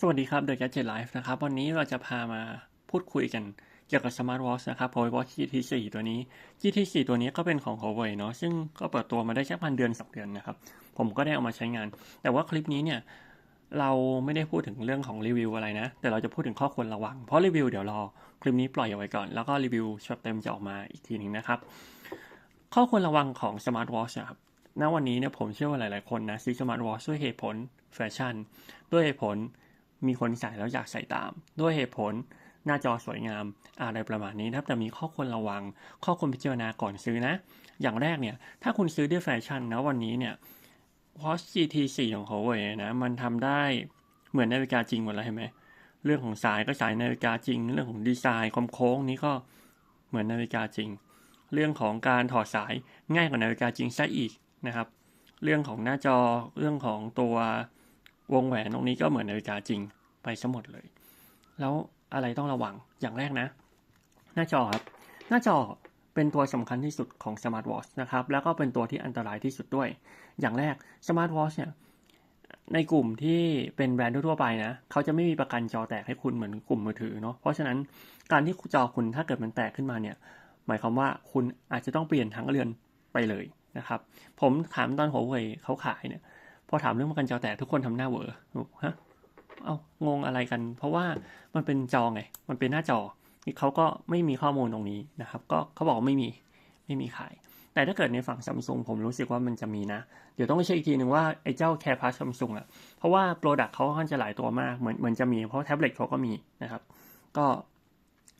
สวัสดีครับ The Gadget Life นะครับ วันนี้เราจะพามาพูดคุยกันเกี่ยวกับ Smart Watch นะครับ Huawei Watch GT4 ตัวนี้ GT4 ตัวนี้ก็เป็นของ Huawei เนาะซึ่งก็เปิดตัวมาได้แค่พันเดือน2เดือนนะครับ ผมก็ได้เอามาใช้งาน แต่ว่าคลิปนี้เนี่ย เราไม่ได้พูดถึงเรื่องของรีวิวอะไรนะ แต่เราจะพูดถึงข้อควรระวัง เพราะรีวิวเดี๋ยวรอคลิปนี้ปล่อยเอาไว้ก่อน แล้วก็รีวิวฉบับเต็มจะออกมาอีกทีหนึ่งนะครับ ข้อควรระวังของ Smart Watch นะครับณวันนี้เนี่ยผมเชื่อว่าหลาย ๆ คนนะซื้อ Smart Watch ด้วยเหตุผลแฟชั่น ด้วยเหตุผล มีคนใส่แล้วอยากใส่ตาม ด้วยเหตุผลหน้าจอสวยงามอะไรประมาณนี้นะครับแต่มีข้อควรระวัง ข้อควรพิจารณาก่อนซื้อนะ อย่างแรกเนี่ย ถ้าคุณซื้อด้วยแฟชั่นนะวันนี้เนี่ย Watch GT4 ของ Huawei นะ มันทำได้เหมือนนาฬิกาจริงหมดแล้วเห็นไหม เรื่องของสายก็สายนาฬิกาจริง เรื่องของดีไซน์คมโค้งนี้ก็เหมือนนาฬิกาจริง เรื่องของการถอดสายง่ายกว่านาฬิกาจริงซะอีกนะครับ เรื่องของหน้าจอ เรื่องของตัววงแหวนตรงนี้ก็เหมือนนาฬิกาจริง ไปซะหมดเลย แล้วอะไรต้องระวังอย่างแรกนะ หน้าจอครับ หน้าจอเป็นตัวสำคัญที่สุดของสมาร์ทวอชนะครับ แล้วก็เป็นตัวที่อันตรายที่สุดด้วย อย่างแรกสมาร์ทวอชเนี่ยในกลุ่มที่เป็นแบรนด์ทั่วไปนะ เขาจะไม่มีประกันจอแตกให้คุณเหมือนกลุ่มมือถือเนาะ เพราะฉะนั้นการที่จอคุณถ้าเกิดมันแตกขึ้นมาเนี่ย หมายความว่าคุณอาจจะต้องเปลี่ยนทั้งเรือนไปเลยนะครับ ผมถามตอนหัวเว่ยเขาขายเนี่ย พอถามเรื่องประกันจอแตกทุกคนทำหน้าเวอบอกฮะ เอางงอะไรกัน เพราะว่ามันเป็นจอไง มันเป็นหน้าจอเขาก็ไม่มีข้อมูลตรงนี้นะครับ ก็เขาบอกไม่มีไม่มีขาย แต่ถ้าเกิดในฝั่งซัมซุงผมรู้สึกว่ามันจะมีนะ เดี๋ยวต้องไปเช็คอีกทีหนึ่งว่าไอ้เจ้าแคร์พาสซัมซุงอะ เพราะว่าโปรดักต์เขาค่อนข้างจะหลายตัวมาก เหมือนเหมือนจะมี เพราะแท็บเล็ตเขาก็มีนะครับ ก็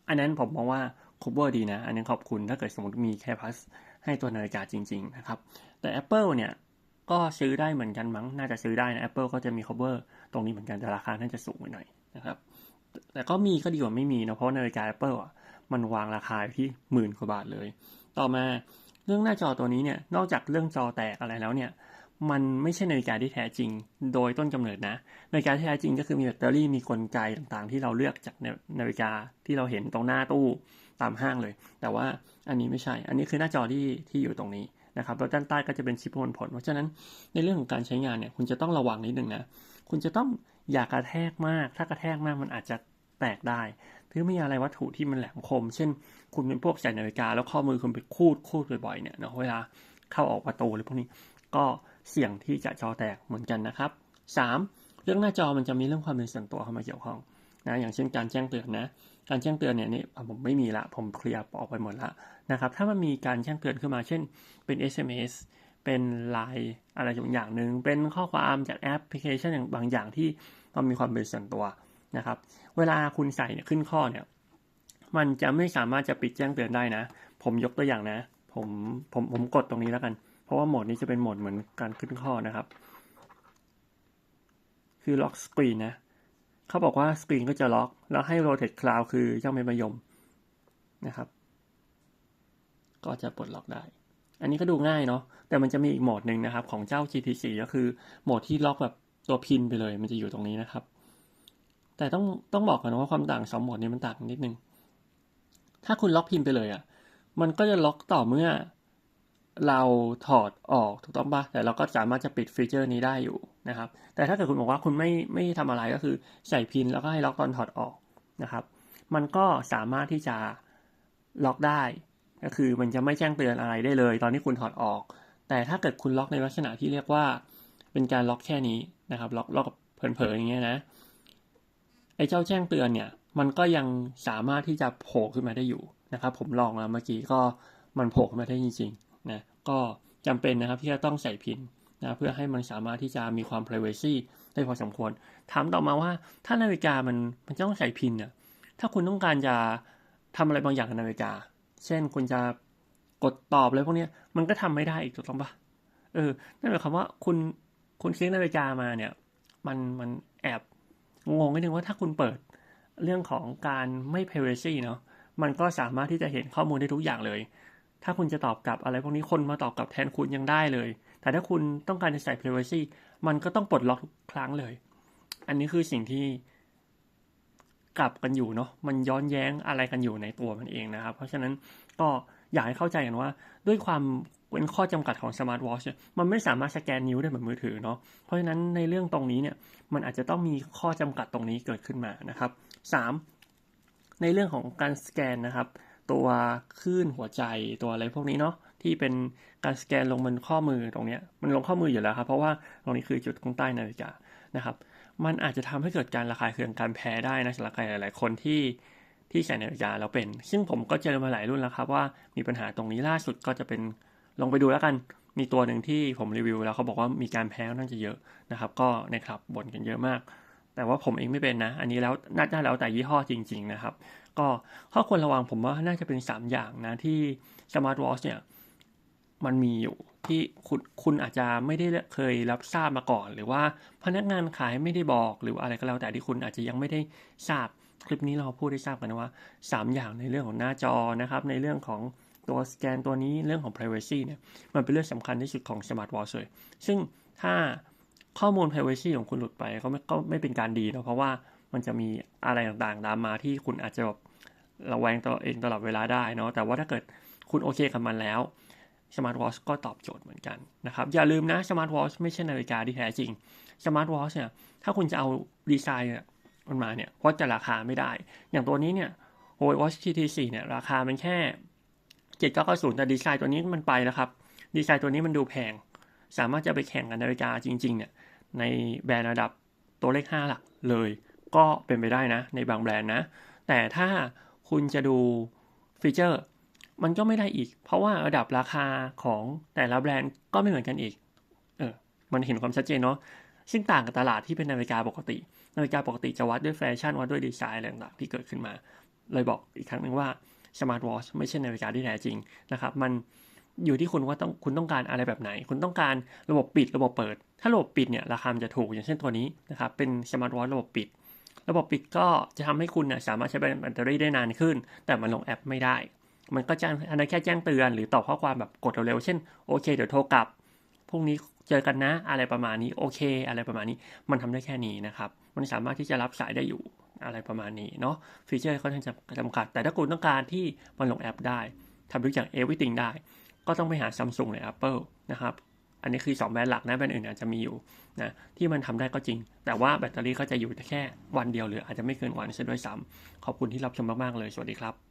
อันนั้นผมมองว่าคูเวอร์ดีนะ อันนี้ขอบคุณถ้าเกิดสมมติมีแคร์พาสให้ตัวนาฬิกาจริง ๆ นะครับ แต่ Apple เนี่ย ก็ซื้อได้เหมือนกันมั้ง น่าจะซื้อได้นะ Apple ก็จะมี cover ตรงนี้เหมือนกันแต่ราคาน่าจะสูงไปหน่อยนะครับ แต่ก็มีก็ดีกว่าไม่มีนะเพราะนาฬิกา Apple อะมันวางราคาที่หมื่นกว่าบาทเลย ต่อมาเรื่องหน้าจอตัวนี้เนี่ยนอกจากเรื่องจอแตกอะไรแล้วเนี่ยมันไม่ใช่นาฬิกาที่แท้จริง โดยต้นกำเนิดนะนาฬิกาที่แท้จริงก็คือมีแบตเตอรี่มีกลไกต่างๆ ที่เราเลือกจากนาฬิกาที่เราเห็นตรงหน้าตู้ ตามห้างเลย แต่ว่าอันนี้ไม่ใช่ อันนี้คือหน้าจอที่ที่อยู่ตรงนี้นะครับแล้วด้านใต้ก็จะเป็นชิปมวลผล เพราะฉะนั้นในเรื่องของการใช้งานเนี่ยคุณจะต้องระวังนิดนึงนะ คุณจะต้องอย่ากระแทกมาก ถ้ากระแทกมากมันอาจจะแตกได้หรือไม่อะไรวัตถุที่มันแหลมคม เช่น คุณเป็นพวกใส่นาฬิกา แล้วข้อมือคุณไปคูดคูดบ่อยๆเนี่ยเนาะเวลาเข้าออกประตูหรือพวกนี้ ก็เสี่ยงที่จะจอแตกเหมือนกันนะครับ 3. เรื่องหน้าจอมันจะมีเรื่องความเป็นส่วนตัวเข้ามาเกี่ยวข้องนะอย่างเช่นการแจ้งเตือนนะ การแจ้งเตือนเนี่ยนี่ผมไม่มีละ ผมเคลียร์ออกไปหมดละนะครับ ถ้ามันมีการแจ้งเตือนขึ้นมา เช่น เป็น SMS เป็นไลน์อะไรอย่างหนึ่ง เป็นข้อความจากแอปพลิเคชันอย่างบางอย่างที่มันมีความเป็นส่วนตัวนะครับ เวลาคุณใส่เนี่ยขึ้นข้อเนี่ย มันจะไม่สามารถจะปิดแจ้งเตือนได้นะ ผมยกตัวอย่างนะ ผมผมผมกดตรงนี้แล้วกัน เพราะว่าโหมดนี้จะเป็นโหมดเหมือนการขึ้นข้อนะครับ คือล็อกสกรีนนะ เขาบอกว่าสกรีนก็จะล็อก แล้วให้ rotate cloud คือย่อมเป็นมายมนะครับ ก็จะปลดล็อกได้ อันนี้ก็ดูง่ายเนาะ แต่มันจะมีอีกโหมดหนึ่งนะครับ ของเจ้า GT4 ก็คือโหมดที่ล็อกแบบตัวพินไปเลย มันจะอยู่ตรงนี้นะครับ แต่ต้องต้องบอกก่อนว่าความต่างสองโหมดนี้มันต่างนิดนึง ถ้าคุณล็อกพินไปเลยอะ่ะ มันก็จะล็อกต่อเมื่อ เราถอดออกถูกต้องปะแต่เราก็สามารถจะปิดฟีเจอร์นี้ได้อยู่นะครับ แต่ถ้าเกิดคุณบอกว่าคุณไม่ไม่ทำอะไรก็คือใส่พินแล้วก็ให้ล็อกตอนถอดออกนะครับ มันก็สามารถที่จะล็อกได้ ก็คือมันจะไม่แจ้งเตือนอะไรได้เลย ตอนที่คุณถอดออก แต่ถ้าเกิดคุณล็อกในลักษณะที่เรียกว่า เป็นการล็อกแค่นี้นะครับ ล็อกล็อกเผลอๆอย่างเงี้ยนะไอ้เจ้าแจ้งเตือนเนี่ยมันก็ยังสามารถที่จะโผล่ขึ้นมาได้อยู่นะครับ ผมลองแล้วเมื่อกี้ก็มันโผล่ขึ้นมาได้จริงๆ นะก็จำเป็นนะครับที่จะต้องใส่พินนะเพื่อให้มันสามารถที่จะมีความ privacy ได้พอสมควร ถามต่อมาว่าถ้านาฬิกามันมันต้องใส่พินเนี่ยถ้าคุณต้องการจะทำอะไรบางอย่างกับนาฬิกา เช่นคุณจะกดตอบอะไรพวกนี้มันก็ทำไม่ได้อีกถูกต้องปะเออนั่นหมายความว่าคุณคุณซื้อนาฬิกามาเนี่ย มันมันแอบงงนิดนึงว่าถ้าคุณเปิดเรื่องของการไม่ privacy เนาะมันก็สามารถที่จะเห็นข้อมูลได้ทุกอย่างเลย ถ้าคุณจะตอบกลับอะไรพวกนี้คนมาตอบกลับแทนคุณยังได้เลย แต่ถ้าคุณต้องการจะใส่ privacy มันก็ต้องปลดล็อกทุกครั้งเลย อันนี้คือสิ่งที่กลับกันอยู่เนาะ มันย้อนแย้งอะไรกันอยู่ในตัวมันเองนะครับ เพราะฉะนั้นก็อยากให้เข้าใจกันว่าด้วยความเป็นข้อจำกัดของสมาร์ทวอชเนี่ยมันไม่สามารถสแกนนิ้วได้เหมือนมือถือเนาะ เพราะฉะนั้นในเรื่องตรงนี้เนี่ยมันอาจจะต้องมีข้อจำกัดตรงนี้เกิดขึ้นมานะครับ 3. ในเรื่องของการสแกนนะครับ ตัวคลื่นหัวใจตัวอะไรพวกนี้เนาะที่เป็นการสแกนลงบนข้อมือตรงนี้มันลงข้อมืออยู่แล้วครับ เพราะว่าตรงนี้คือจุดข้างใต้นาฬิกานะครับ มันอาจจะทำให้เกิดการระคายเคืองการแพ้ได้นะสำหรับใครหลาย ๆ คนที่ที่ใส่นาฬิกาแล้วเป็น ซึ่งผมก็เจอมาหลายรุ่นแล้วครับว่ามีปัญหาตรงนี้ล่าสุดก็จะเป็นลองไปดูแล้วกันมีตัวหนึ่งที่ผมรีวิวแล้วเขาบอกว่ามีการแพ้น่าจะเยอะนะครับ ก็ในคลับบ่นกันเยอะมาก แต่ว่าผมเองไม่เป็นนะ อันนี้แล้วน่าจะแล้วแต่ยี่ห้อจริง ๆ นะครับ ก็ข้อควรระวังผมว่าน่าจะเป็น 3 อย่างนะที่สมาร์ทวอชเนี่ยมันมีอยู่ที่คุณคุณอาจจะไม่ได้เคยรับทราบมาก่อน หรือว่าพนักงานขายไม่ได้บอกหรือว่าอะไรก็แล้วแต่ที่คุณอาจจะยังไม่ได้ทราบคลิปนี้เราพูดได้ทราบกันว่า 3 อย่างในเรื่องของหน้าจอนะครับ ในเรื่องของตัวสแกนตัวนี้เรื่องของ privacy เนี่ยมันเป็นเรื่องสำคัญที่สุดของสมาร์ทวอชเลยซึ่งถ้า ข้อมูล privacy ของคุณหลุดไปก็ไม่ก็ไม่เป็นการดีเนาะเพราะว่ามันจะมีอะไรต่างๆตามมาที่คุณอาจจะแบบระแวงตัวเองตลอดเวลาได้เนาะแต่ว่าถ้าเกิดคุณโอเคกับมันแล้วสมาร์ทวอชก็ตอบโจทย์เหมือนกันนะครับอย่าลืมนะสมาร์ทวอชไม่ใช่นาฬิกาที่แท้จริงสมาร์ทวอชเนี่ยถ้าคุณจะเอาดีไซน์มันมาเนี่ยวัดจะราคาไม่ได้ อย่างตัวนี้เนี่ยโอยวอช TT4 เนี่ยราคามันแค่เจ็ดเก้าเก้าศูนย์แต่ดีไซน์ตัวนี้มันไปแล้วครับ ดีไซน์ตัวนี้มันดูแพง สามารถจะไปแข่งกับนาฬิกาจริงๆเนี่ยในแบรนด์ระดับตัวเลข 5 หลักเลย ก็เป็นไปได้นะ ในบางแบรนด์นะ แต่ถ้าคุณจะดูฟีเจอร์ มันก็ไม่ได้อีก เพราะว่าระดับราคาของแต่ละแบรนด์ก็ไม่เหมือนกันอีกเออมันเห็นความชัดเจนเนาะซึ่งต่างกับตลาดที่เป็นนาฬิกาปกติ นาฬิกาปกติจะวัดด้วยแฟชั่นวัดด้วยดีไซน์อะไรต่างๆที่เกิดขึ้นมา เลยบอกอีกครั้งหนึ่งว่าสมาร์ทวอชไม่ใช่นาฬิกาที่แท้จริงนะครับ มัน อยู่ที่คุณว่าต้องคุณต้องการอะไรแบบไหน คุณต้องการระบบปิดระบบเปิด ถ้าระบบปิดเนี่ยราคาจะถูกอย่างเช่นตัวนี้นะครับเป็นสมาร์ทวอชระบบปิด ระบบปิดก็จะทำให้คุณเนี่ยสามารถใช้แบตเตอรี่ได้นานขึ้น แต่มันลงแอปไม่ได้ มันก็จะอันนั้นแค่แจ้งเตือนหรือตอบข้อความแบบกดเร็วๆเช่นโอเคเดี๋ยวโทรกลับพรุ่งนี้เจอกันนะอะไรประมาณนี้โอเค อะไรประมาณนี้มันทำได้แค่นี้นะครับมันสามารถที่จะรับสายได้อยู่อะไรประมาณนี้เนาะฟีเจอร์ค่อนข้างจะจำกัด แต่ถ้าคุณต้องการที่มันลงแอปได้ทำทุกอย่าง everything ได้ ก็ต้องไปหา Samsung หรือ Apple นะครับ อันนี้คือ 2 แบรนด์หลักนะแบรนด์อื่นอาจจะมีอยู่นะที่มันทำได้ก็จริง แต่ว่าแบตเตอรี่ก็จะอยู่แค่วันเดียวหรืออาจจะไม่เกินวันซะด้วยซ้ำขอบคุณที่รับชมมากๆเลยสวัสดีครับ